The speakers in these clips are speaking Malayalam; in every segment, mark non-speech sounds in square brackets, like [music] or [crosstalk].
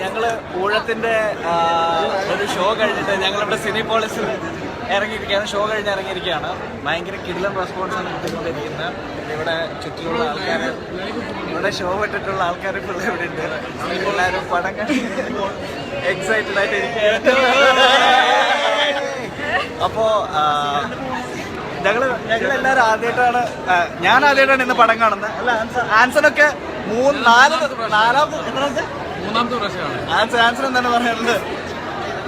ഞങ്ങൾ ഊഴത്തിന്റെ ഒരു ഷോ കഴിഞ്ഞിട്ട് ഞങ്ങളിവിടെ സിനി പോളിസിൽ ഇറങ്ങിയിരിക്കുകയാണ്. ഷോ കഴിഞ്ഞ് ഇറങ്ങിയിരിക്കുകയാണ്. ഭയങ്കര കിടിലൻ റെസ്പോൺസ് ആണ് കിട്ടിക്കൊണ്ടിരിക്കുന്നത്. ഇവിടെ ചുറ്റിലുള്ള ആൾക്കാർ ഇവിടെ ഷോ വിട്ടിട്ടുള്ള ആൾക്കാർ ഇപ്പോൾ ഇവിടെ ഉണ്ട്. എല്ലാവരും പടം എക്സൈറ്റഡ് ആയിട്ട് ഇരിക്കുകയാണ്. അപ്പോൾ ഞങ്ങൾ ഞങ്ങൾ എല്ലാവരും ആദ്യമായിട്ടാണ് ഞാൻ ആദ്യമായിട്ടാണ് ഇന്ന് പടം കാണുന്നത്. അല്ല ആൻസർ ആൻസറൊക്കെ മൂന്ന് നാല് നാലാമത് എത്രാമത്തെ മൂന്നാമത്തെ പ്രാവശ്യമാണ്. ആൻസർ ആൻസർ എന്താണ് പറയാനുള്ളത്?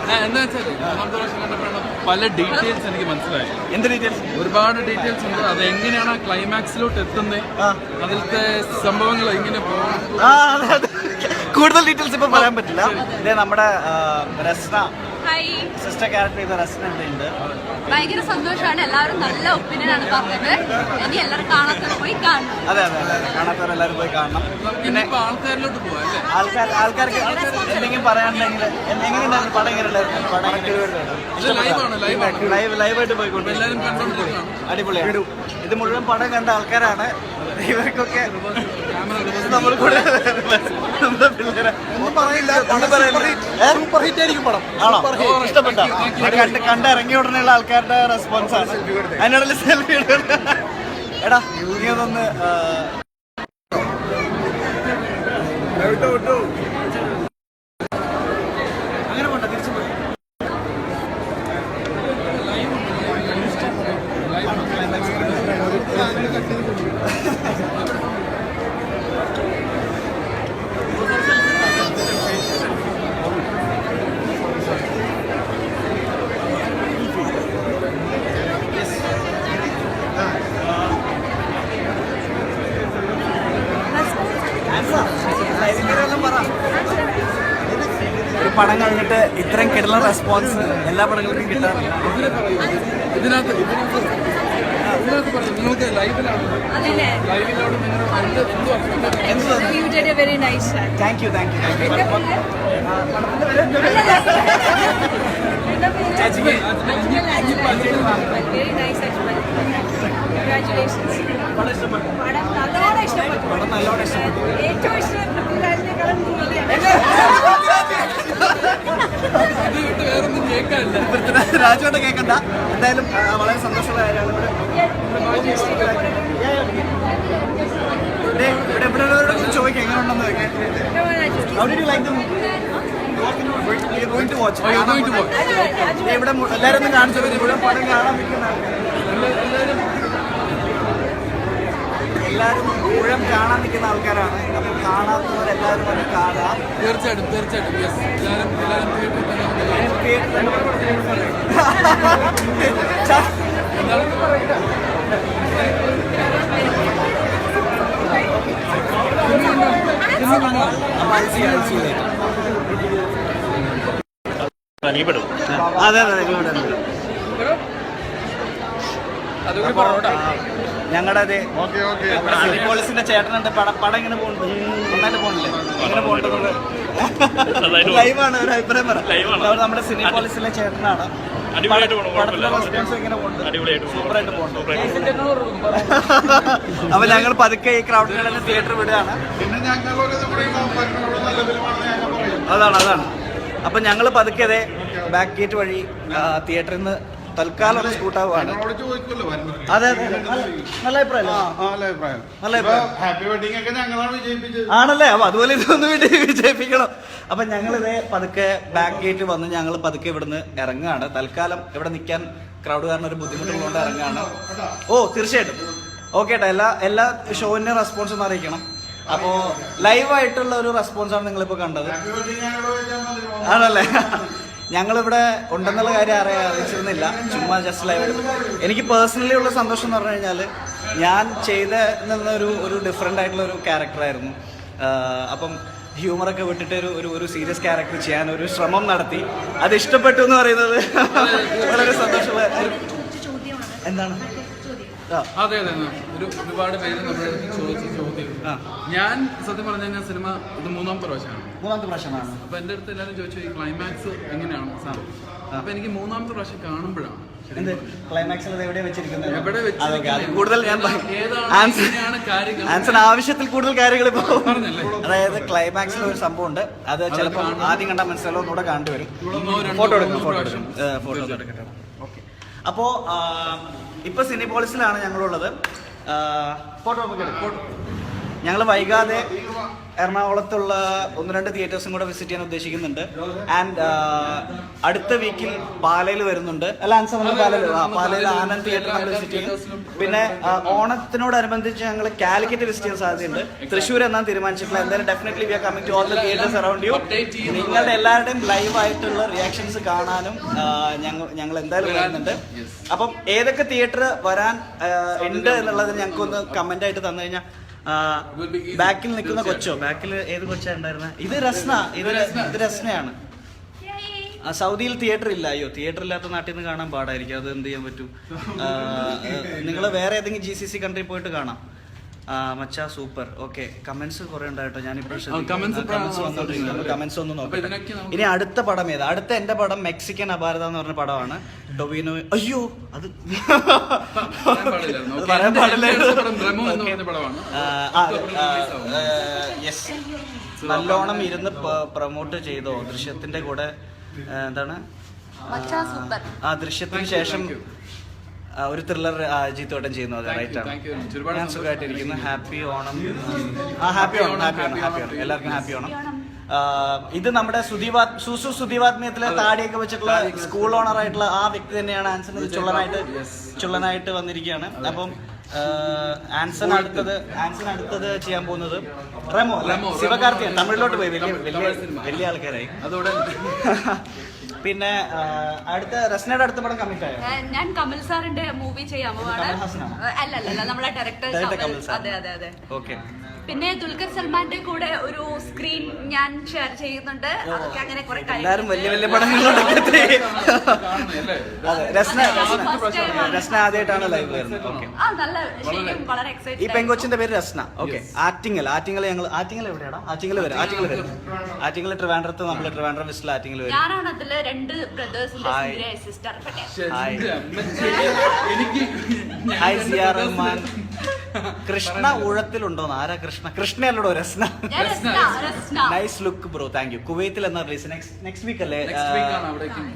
ഞാൻ എന്താ വെച്ചാൽ മൂന്നാമത്തെ പ്രാവശ്യം കണ്ടപ്പോഴാണ് പല ഡീറ്റെയിൽസ് എനിക്ക് മനസ്സിലായി. എന്ത് ഡീറ്റെയിൽസ്? ഒരുപാട് ഡീറ്റെയിൽസ് ഉണ്ട്. അത് എങ്ങനെയാണ് ക്ലൈമാക്സിലോട്ട് എത്തുന്നത്. അതിലത്തെ സംഭവങ്ങൾ എങ്ങനെ പോകും കൂടുതൽ ഡീറ്റെയിൽസ് ഇപ്പൊ പറയാൻ പറ്റില്ല. നമ്മുടെ രസ്ന ഹായ്. സിസ്റ്റർ ക്യാരക്ടർ ചെയ്ത രസ്ന ഇവിടെ ഉണ്ട്. ഭയങ്കര സന്തോഷമാണ്. എല്ലാവരും നല്ല ഒപ്പീനിയൻ ആണ് പറഞ്ഞത്. ഇനി എല്ലാവരും കാണാത്തവർ പോയി കാണണം. അതെ അതെ അതെ. കാണാത്തവരെല്ലാവരും പോയി കാണണം. പിന്നെ ആൾക്കാരിലോട്ട് പോവാ ആൾക്കാർ ആൾക്കാർക്ക് എന്തെങ്കിലും പറയാനുണ്ടെങ്കിൽ എന്തെങ്കിലും പടം എങ്ങനെ പടം ലൈവാണ് ലൈവാണ് ലൈവ് ലൈവായിട്ട് പോയിക്കൊണ്ട് എല്ലാവരും പോകാം അടിപൊളിയാണ്. ഇത് മുഴുവൻ പടം കണ്ട ആൾക്കാരാണ്. ഇവർക്കൊക്കെ ഇഷ്ടപ്പെട്ട? കണ്ട കണ്ട് ഇറങ്ങിയ ഉടനെയുള്ള ആൾക്കാരുടെ റെസ്പോൺസ് ആണ്. അതിനിടയിൽ സെൽഫി എടാ നീ അതൊന്ന് ആ, അങ്ങനെ പോണ്ട തിരിച്ചു പോയി ഒരു പടം കഴിഞ്ഞിട്ട് ഇത്രയും കിട്ടുന്ന റെസ്പോൺസ് എല്ലാ പടങ്ങൾക്കും കിട്ടാറില്ല ഇതിനകത്ത് പറഞ്ഞു നിങ്ങൾക്ക് ലൈവിലാണ്? എന്ത് യു താങ്ക് താങ്ക് പടം നല്ലോണം ഇഷ്ടപ്പെട്ടു പടം നല്ലോണം ഇഷ്ടപ്പെട്ടു പൃഥ്വിരാജ് കേൾക്കണ്ട. എന്തായാലും വളരെ സന്തോഷമുള്ള കാര്യമാണ് ഇവിടെ. ഇവിടെ ഇവിടെ ഉള്ളവരോട് ചോദിക്കാം എങ്ങനെ ഉണ്ടെന്ന് ചോദിക്കാം. How did you like the movie? You're going to watch. You're going to watch. ദേ, ഇവിടെ എല്ലാവരും ഒന്ന് കാണിച്ചു തരും ഇവിടെ പടം കാണാൻ നിൽക്കുന്ന എല്ലാവരും മുഴുവൻ കാണാൻ നിൽക്കുന്ന ആൾക്കാരാണ്. കാണാത്തവരെല്ലാവരും വന്ന് കാണാം. തീർച്ചയായിട്ടും തീർച്ചയായിട്ടും. യെസ് എല്ലാവരും എല്ലാവരും തിയേറ്ററിൽ തന്നെ വന്ന് പേര് തന്നെ അതെ അതെ നിങ്ങളുടെ അതൊക്കെ പറഞ്ഞോട്ടാ ഞങ്ങളുടെ അതെ പോലീസിന്റെ ചേട്ടനുണ്ട്. പടം പടം ഇങ്ങനെ പോകുന്നുണ്ട്. നന്നായിട്ട് പോകണില്ലേ ഇങ്ങനെ പോകേണ്ടത് ലൈവാണ് ഒരു അഭിപ്രായം പറ. നമ്മുടെ സിനി പോലീസിലെ ചേട്ടനാണ്. [laughs] അപ്പൊ ഞങ്ങൾ പതുക്കെ ഈ ക്രൗഡിനെ തിയേറ്റർ വിടുകയാണ്. അതാണ് അതാണ്. അപ്പൊ ഞങ്ങൾ പതുക്കെ അതെ ബാക്ക് ഗേറ്റ് വഴി തിയേറ്ററിൽ നിന്ന് തൽക്കാലം ഒന്ന് വരുമ്പോൾ അതെ അതെ. നല്ല- നല്ല അഭിപ്രായം ആ ആ, നല്ല അഭിപ്രായം. ആണല്ലേ? അപ്പൊ അതുപോലെ ഇതൊന്നും വേണ്ടി വിജയിപ്പിക്കണം. അപ്പൊ ഞങ്ങൾ ഇതേ പതുക്കെ ബാക്ക് ഗേറ്റ് വന്ന് ഞങ്ങൾ പതുക്കെ ഇവിടുന്ന് ഇറങ്ങുകയാണ്. തൽക്കാലം ഇവിടെ നിൽക്കാൻ ക്രൗഡ് കാരണം ഒരു ബുദ്ധിമുട്ടുള്ളതുകൊണ്ട് ഇറങ്ങുകയാണ്. ഓ തീർച്ചയായിട്ടും. ഓക്കെ ഏട്ടാ എല്ലാ എല്ലാ ഷോവിന്റെ റെസ്പോൺസ് ഒന്ന് അറിയിക്കണം. അപ്പോ ലൈവായിട്ടുള്ള ഒരു റെസ്പോൺസ് ആണ് നിങ്ങളിപ്പോ കണ്ടത്. ആണല്ലേ? ഞങ്ങളിവിടെ ഉണ്ടെന്നുള്ള കാര്യം അറിയാൻ അറിയിച്ചിരുന്നില്ല. ചുമ്മാ ജസ്റ്റ് ലൈവ് എനിക്ക് പേഴ്സണലി ഉള്ള സന്തോഷം എന്ന് പറഞ്ഞു കഴിഞ്ഞാൽ ഞാൻ ചെയ്ത നിന്നൊരു ഒരു ഡിഫറെന്റ് ആയിട്ടുള്ള ഒരു ക്യാരക്ടറായിരുന്നു അപ്പം ഹ്യൂമറൊക്കെ വിട്ടിട്ട് ഒരു ഒരു ഒരു സീരിയസ് ക്യാരക്ടർ ചെയ്യാൻ ഒരു ശ്രമം നടത്തി. അത് ഇഷ്ടപ്പെട്ടു എന്ന് പറയുന്നത് [laughs] വളരെ സന്തോഷമുള്ള എന്താണ്. അതെ അതെ. ഒരു ഒരുപാട് പേര് നമ്മുടെ അടുത്ത് ചോദിച്ച ചോദ്യം. ഞാൻ സത്യം പറഞ്ഞു കഴിഞ്ഞാൽ സിനിമ ഇത് മൂന്നാമത്തെ പ്രാവശ്യമാണ്. മൂന്നാമത്തെ പ്രാവശ്യമാണ്. അപ്പൊ എന്റെ അടുത്ത് എല്ലാവരും ചോദിച്ചു ഈ ക്ലൈമാക്സ് എങ്ങനെയാണ് സാർ? അപ്പൊ എനിക്ക് മൂന്നാമത്തെ പ്രാവശ്യം കാണുമ്പോഴാണ് ആവശ്യത്തിൽ കൂടുതൽ കാര്യങ്ങൾ ഇപ്പോൾ പറഞ്ഞല്ലേ? അതായത് ക്ലൈമാക്സിൽ ഒരു സംഭവം ഉണ്ട്. അത് ചിലപ്പോൾ ആദ്യം കണ്ടാൽ മനസ്സിലാവും കൂടെ കാണേണ്ടി വരും ഫോട്ടോ എടുക്കും ഫോട്ടോ. എടുക്കും. ഫോട്ടോ എടുക്കട്ടെ ഓക്കെ. അപ്പോൾ ഇപ്പൊ സിനിപോളിസിലാണ് ഞങ്ങളുള്ളത്. ഫോട്ടോ നമുക്ക് എടുക്കാം. ഞങ്ങൾ വൈകാതെ എറണാകുളത്തുള്ള ഒന്ന് രണ്ട് തിയേറ്റേഴ്സും കൂടെ വിസിറ്റ് ചെയ്യാൻ ഉദ്ദേശിക്കുന്നുണ്ട് ആൻഡ് അടുത്ത വീക്കിൽ പാലയിൽ വരുന്നുണ്ട് അല്ല ആൻസർ പാലയിൽ പാലയിൽ ആനന്ദ് തിയേറ്റർ നമ്മൾ വിസിറ്റ് ചെയ്യും പിന്നെ ഓണത്തിനോടനുബന്ധിച്ച് ഞങ്ങൾ കാലിക്കറ്റ് വിസിറ്റ് ചെയ്യാൻ സാധ്യതയുണ്ട് തൃശ്ശൂർ എന്നാണ് തീരുമാനിച്ചിട്ടുള്ള എന്തായാലും definitely we are coming to all around you. നിങ്ങളുടെ എല്ലാവരുടെയും ലൈവ് ആയിട്ടുള്ള റിയാക്ഷൻസ് കാണാനും ഞങ്ങൾ ഞങ്ങൾ എന്തായാലും വരുന്നുണ്ട്. അപ്പം ഏതൊക്കെ തിയേറ്റർ വരാൻ ഉണ്ട് എന്നുള്ളത് ഞങ്ങൾക്കൊന്ന് കമന്റ് ആയിട്ട് തന്നു കഴിഞ്ഞാൽ. ബാക്കിൽ നിൽക്കുന്ന കൊച്ചോ? ബാക്കിൽ ഏത് കൊച്ചാ ഉണ്ടായിരുന്നത് ഇത് രസ്ന ഇത് ഇത് രസ്നയാണ്. സൗദിയിൽ തിയേറ്റർ ഇല്ല. അയ്യോ തിയേറ്റർ ഇല്ലാത്ത നാട്ടിൽ നിന്ന് കാണാൻ പാടായിരിക്കും. അത് എന്ത് ചെയ്യാൻ പറ്റും? നിങ്ങൾ വേറെ ഏതെങ്കിലും ജി സി സി കൺട്രി പോയിട്ട് കാണാം. മച്ചാ സൂപ്പർ. ഓക്കെ കമന്റ്സ് കുറെ ഉണ്ടായിട്ടോ. വന്നുകൊണ്ടിരിക്കുന്നത്. കമന്റ്സ് ഒന്ന് നമുക്ക് ഇനി അടുത്ത പടം ഏതാ? അടുത്ത എന്റെ പടം മെക്സിക്കൻ അപാരത എന്ന് പറഞ്ഞ പടമാണ്. ഡൊവിനോ. അയ്യോ അത് [laughs] [laughs] പറയാൻ പാടില്ല. നല്ലോണം ഇരുന്ന് പ്രൊമോട്ട് ചെയ്തോ? ദൃശ്യത്തിന്റെ കൂടെ എന്താണ്? മച്ചാ സൂപ്പർ. ആ ദൃശ്യത്തിന് ശേഷം ഒരു ത്രില്ലർ ജീത്തോട്ടം ചെയ്യുന്നു. അതെ റൈറ്റ് ആണ്. ഞാൻ സുഖമായിട്ടിരിക്കുന്നു. ഹാപ്പി ഓണം. ആ happy Onam happy Onam happy Onam. എല്ലാവർക്കും ഹാപ്പി ഓണം. ഇത് നമ്മുടെ സുധീവാ സുസു സുധീവാത്മീയത്തിലെ താടിയൊക്കെ വെച്ചിട്ടുള്ള സ്കൂൾ ഓണർ ആയിട്ടുള്ള ആ വ്യക്തി തന്നെയാണ് ആൻസൺ. ചുള്ളനായിട്ട് ചുള്ളനായിട്ട് വന്നിരിക്കുകയാണ്. അപ്പം ആൻസൺ അടുത്തത് ആൻസൺ അടുത്തത് ചെയ്യാൻ പോകുന്നത് റെമോ? റെമോ, ശിവകാർത്തികൻ. തമിഴിലോട്ട് പോയി. വലിയ വലിയ വലിയ ആൾക്കാരായി. അതോടെ പിന്നെ അടുത്ത റസ്നയുടെ അടുത്ത പടം കമ്മിറ്റ് ആയോ? ഞാൻ കമൽ സാറിന്റെ മൂവി ചെയ്യാൻ പോവാണ്? അല്ല അല്ല നമ്മളെ ഡയറക്ടർ കമൽ. കമൽ സാർ. അതെ അതെ അതെ. ഓക്കെ. പിന്നെ ദുൽഖർ സൽമാന്റെ കൂടെ ഒരു സ്ക്രീൻ ഞാൻ ഷെയർ ചെയ്യുന്നുണ്ട്. അതൊക്കെ അങ്ങനെ കുറെ എല്ലാവരും വലിയ വലിയ രസ്ന ആദ്യമായിട്ടാണ് ലൈവ് വരുന്നത്. ഓക്കെ ആ നല്ല ശരിക്കും വളരെ. ഈ എക്സൈറ്റഡ് പെങ്കൊച്ചിന്റെ പേര് രസ്ന. ഓക്കെ ആറ്റിങ്ങൽ. ആറ്റിങ്ങൽ ഞങ്ങൾ ആറ്റിങ്ങൽ എവിടെയാണ് ആറ്റിങ്ങൽ വരും ആറ്റിങ്ങൽ വരും. ആറ്റിങ്ങൽ ട്രിവാൻഡ്രത്ത് നമ്മൾ ട്രിവാൻഡ്രം വിസ്റ്റിൽ ആറ്റിങ്ങൽ വരും. ഞാനാണ് അതിൽ രണ്ട് ബ്രദേഴ്സിന്റെ. Sister hi. എനിക്ക് ഹായ് സിയാർ റഹ്മാൻ. [laughs] കൃഷ്ണ ഊഴത്തിലുണ്ടോന്ന്? ആരാ കൃഷ്ണ? കൃഷ്ണയല്ലടോ രസ്ന? ഞാൻ Rasna nice look bro thank you കുവൈത്തിൽ എന്ന റിലീസ് നെക്സ്റ്റ് നെക്സ്റ്റ് വീക്ക് അല്ലേ.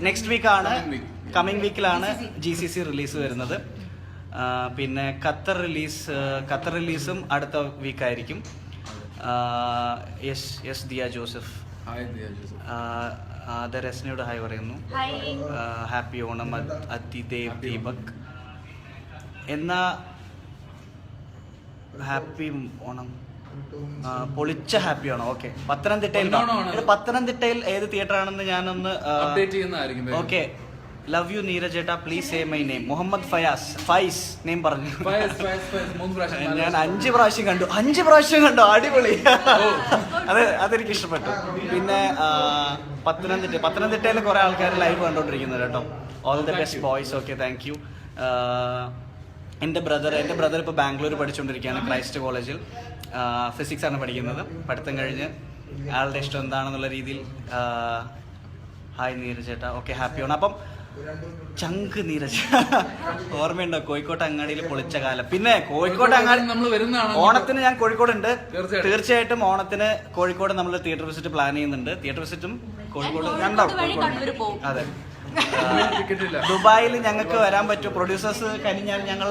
നെക്സ്റ്റ് വീക്ക് ആണ് കമ്മിങ് വീക്കിലാണ് ജി സി സി റിലീസ് വരുന്നത്. പിന്നെ ഖത്തർ റിലീസ് ഖത്തർ റിലീസും അടുത്ത വീക്കായിരിക്കും യെസ് യെസ് ദിയ ജോസഫ്. രസ്നയോട് ഹായ് പറയുന്നു. ഹാപ്പി ഓണം അത്- അതിദേവ് ദീപക്. എന്നാ ഹാപ്പി ഓണം പൊളിച്ച ഹാപ്പി ഓണം ഓക്കെ പത്തനംതിട്ടയിൽ ഇത് പത്തനംതിട്ടയിൽ ഏത് തിയേറ്റർ ആണെന്ന് ഞാനൊന്ന്. ഓക്കെ ലവ് യു നീരജ് ഏട്ടാ please say my name Muhammad Fayas. Fais name പറഞ്ഞു. ഞാൻ അഞ്ച് പ്രാവശ്യം കണ്ടു. അഞ്ച് പ്രാവശ്യം കണ്ടു. അടിപൊളി. അത് അതെനിക്ക് ഇഷ്ടപ്പെട്ടു പിന്നെ പത്തനംതിട്ട പത്തനംതിട്ടയിൽ കുറെ ആൾക്കാർ ലൈവ് കണ്ടോണ്ടിരിക്കുന്നത് കേട്ടോ. All the best boys okay thank you എന്റെ ബ്രദർ എന്റെ ബ്രദർ ഇപ്പോൾ ബാംഗ്ലൂർ പഠിച്ചുകൊണ്ടിരിക്കുകയാണ് ക്രൈസ്റ്റ് കോളേജിൽ ഫിസിക്സ് ആണ് പഠിക്കുന്നത്. പഠിത്തം കഴിഞ്ഞ് ആളുടെ ഇഷ്ടം എന്താണെന്നുള്ള രീതിയിൽ ഹായ് നീരജ് ചേട്ടാ. ഓക്കെ ഹാപ്പിയാണ് അപ്പം ചങ്ക് നീരജ്. ഓർമ്മയുണ്ടോ? കോഴിക്കോട്ട് അങ്ങാടിയിൽ പൊളിച്ച കാലം. പിന്നെ കോഴിക്കോട്ട് അങ്ങാടി നമ്മൾ വരുന്നതാണ് ഓണത്തിന് ഞാൻ കോഴിക്കോട് ഉണ്ട് തീർച്ചയായിട്ടും ഓണത്തിന് കോഴിക്കോട് നമ്മൾ തിയേറ്റർ വിസിറ്റ് പ്ലാൻ ചെയ്യുന്നുണ്ട്. തിയേറ്റർ വിസിറ്റും കോഴിക്കോട് രണ്ടാവും പോകും. അതെ. ദുബായിൽ ഞങ്ങൾക്ക് വരാൻ പറ്റും. പ്രൊഡ്യൂസേഴ്സ് കഴിഞ്ഞാൽ ഞങ്ങൾ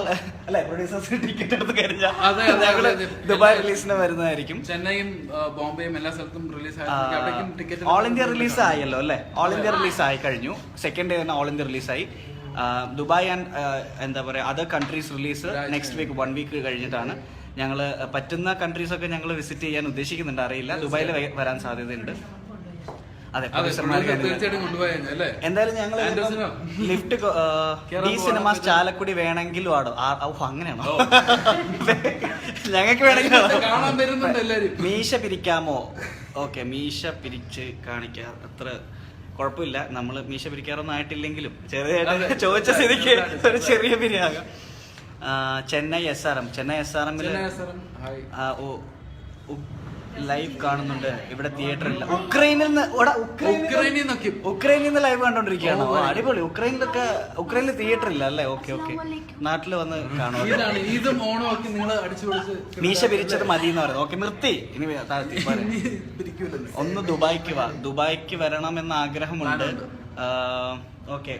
അല്ലെ പ്രൊഡ്യൂസേഴ്സ് ടിക്കറ്റ് എടുത്ത് അതെ, ഞങ്ങൾ ദുബായ് റിലീസിന് വരുന്നതായിരിക്കും. ചെന്നൈയും ബോംബെയും എല്ലാ സ്ഥലത്തും റിലീസ് ഓൾ ഇന്ത്യ റിലീസ് ആയല്ലോ അല്ലെ? ഓൾ ഇന്ത്യ റിലീസ് ആയി കഴിഞ്ഞു. സെക്കൻഡ് ഡേ തന്നെ ഓൾ ഇന്ത്യ റിലീസ് ആയി. ദുബായ് ആൻഡ് എന്താ പറയുക other countries release next week one week കഴിഞ്ഞിട്ടാണ്. ഞങ്ങൾ പറ്റുന്ന കൺട്രീസ് ഒക്കെ ഞങ്ങൾ വിസിറ്റ് ചെയ്യാൻ ഉദ്ദേശിക്കുന്നുണ്ട്. അറിയില്ല. ദുബായിൽ വരാൻ സാധ്യതയുണ്ട്. അതെ എന്തായാലും ഞങ്ങൾ ലിഫ്റ്റ് ഡി. സിനിമാസ് ചാലക്കുടി വേണമെങ്കിൽ ആടോ. അങ്ങനെയാണോ? [laughs] ഞങ്ങൾക്ക് വേണമെങ്കിൽ മീശ പിരിക്കാമോ? ഓക്കെ മീശ പിരിച്ച് കാണിക്കാം. അത്ര കുഴപ്പമില്ല. നമ്മൾ മീശ പിരിക്കാറൊന്നും ആയിട്ടില്ലെങ്കിലും ചെറിയ ചോദിച്ച സ്ഥിതിക്ക് ഒരു ചെറിയ പിരിയാകാം. Chennai S R M Chennai S R എമ്മിൽ ഹായ് ലൈവ് കാണുന്നുണ്ട്. ഇവിടെ തിയേറ്ററിൽ ഇല്ല. ഉക്രൈനിൽ നിന്ന് ഉക്രൈനിൽ നിന്ന് ഉക്രൈനിൽ നിന്നൊക്കെ ഉക്രൈനിൽ നിന്ന് ലൈവ് കണ്ടോണ്ടിരിക്കുകയാണ്. ഓ, അടിപൊളി. ഉക്രൈനിലൊക്കെ ഉക്രൈനിൽ തിയേറ്റർ ഇല്ല അല്ലേ? ഓക്കെ ഓക്കെ നാട്ടിൽ വന്ന് കാണോ. ഇതാണ് ഇതും ഓണം ഒക്കെ നിങ്ങൾ അടിച്ചു പൊളിച്ച് മീശ പിരിച്ചത് മതി എന്ന് പറയുന്നത് ഓക്കെ നിർത്തി. ഇനി താഴ്ത്തി ഒന്ന് ദുബായ്ക്ക് വാ. ദുബായ്ക്ക് വരണം എന്ന ആഗ്രഹമുണ്ട് ഓക്കെ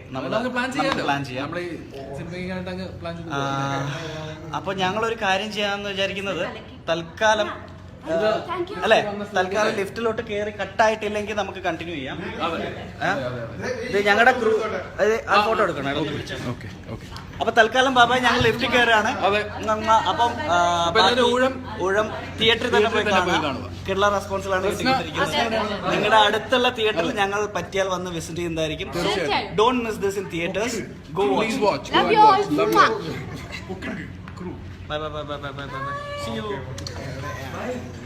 പ്ലാൻ ചെയ്യാം. അപ്പൊ ഞങ്ങളൊരു കാര്യം ചെയ്യാന്ന് വിചാരിക്കുന്നത് തൽക്കാലം. അല്ലേ? തൽക്കാലം ലിഫ്റ്റിലോട്ട് കയറി കട്ടായിട്ടില്ലെങ്കിൽ നമുക്ക് കണ്ടിന്യൂ ചെയ്യാം? ഇത് ഞങ്ങളുടെ ക്രൂ ആ ഫോട്ടോ എടുക്കണം. Okay okay. അപ്പൊ തൽക്കാലം ബാബ ഞങ്ങൾ ലിഫ്റ്റിൽ കയറാണ് അപ്പം ഊഴം ഊഴം തിയേറ്ററിൽ തന്നെ പോയി കാണുക. കിട്ടുള്ള റെസ്പോൺസിലാണ് നിങ്ങളുടെ അടുത്തുള്ള തിയേറ്ററിൽ ഞങ്ങൾ പറ്റിയാൽ വന്ന് വിസിറ്റ് ചെയ്യുന്നതായിരിക്കും. Don don't miss this in theatres go watch bye bye bye bye bye bye see you Bye.